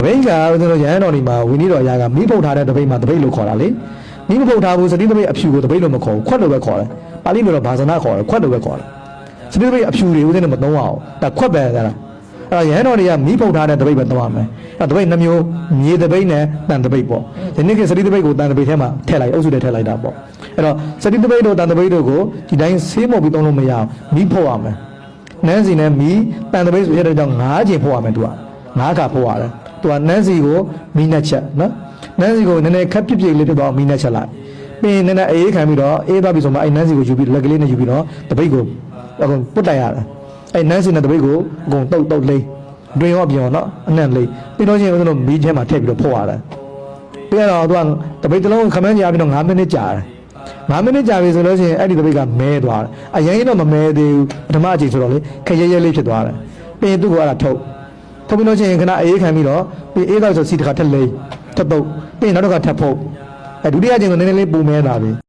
တပိတ်ကဦးဇင်းတို့ရဟန်းတော်ဒီမှာဝီနီတော်အရာကမိဖုတ်ထားတဲ့တပိတ်မှာတပိတ်လို့ခေါ်တာလေမိမဖုတ်ထားဘူးစတိတပိတ်အဖြူကိုတပိတ်လို့မခေါ်ဘူးခွက်လို့ပဲခေါ်တယ်ပါဠိလိုတော့ဘာဇနာခေါ်တယ်ခွက်လို့ပဲခေါ်တယ်စတိတပိတ်အဖြူတွေဦးဇင်းတို့မသုံးအောင်ဒါခွက်ပဲလားအဲ့တော့ရဟန်းတော်တွေကမိဖုတ်ထားတဲ့တပိတ်ပဲသုံးရမယ်အဲ့တပိတ်နှမျိုးမြေတပိတ်နဲ့တန်တပိတ်ပေါ့ဒီနေ့ကစတိတပိတ်ကိုတန်တပိတ်ထဲမှာထည့်လိုက်အုပ်စုထဲထည့်လိုက်တာပေါ့အဲ့တော့စတိတပိတ်တို့တန်တပိတ်တို့ကိုဒီတိုင်းဆေးမော်ပြီးသုံးလို့မရအောင်မိဖုတ်ရမယ်နန်းစီနဲ့မီးတန်တပိတ်ဆိုရတဲ့ကြောင့်၅ချိန်ဖို့ရမယ်သူက၅ခါဖို့ရတယ် သူကနန်းစီကိုမီးနဲ့ချက်နော်နန်းစီကိုနည်းနည်းခက်ပြစ်ပြစ်လေးဖြစ်တော့မီးနဲ့ချက်လိုက်ပြီးရင်နည်းနည်းအေးခံပြီးတော့အေးသွားပြီဆိုမှအဲ့နန်းစီကိုယူပြီးလက်ကလေးနဲ့ယူပြီးတော့တပိတ်ကိုအကုန်ပုတ်တိုင်ရတယ်အဲ့နန်းစီနဲ့တပိတ်ကိုအကုန်တုတ်တုတ်လိမ့်တွင်ရောအပြင်ရောနော်အနံ့လိမ့်ပြီးတော့ချင်းဦးဇင်းတို့မီးထဲမှာထည့်ပြီးတော့ဖို့ရတယ်ပြီးတော့သူကတပိတ်တစ်လုံးခမန်းကြာပြီးတော့9မိနစ်ကြာတယ်9မိနစ်ကြာပြီဆိုလို့ရှိရင်အဲ့ဒီတပိတ်ကမဲသွားတယ်အရင်တော့မမဲသေးဘူးပထမအချိန်ဆိုတော့လေခက်ရဲရဲလေးဖြစ်သွားတယ်ပြီးရင်သူ့ကိုအဲ့ဒါထုတ် ထုတ်ပြီးလို့ရှိရင်ခဏအေးခံပြီးတော့ပြီးအေးတော့ဆိုစီတစ်ခါထက်လိမ့်ထပ်ပုတ်ပြီးရင်နောက်တစ်ခါထပ်ဖုတ်အဲဒုတိယအချိန်ဆိုနည်းနည်းလေးပူမဲလာပြီ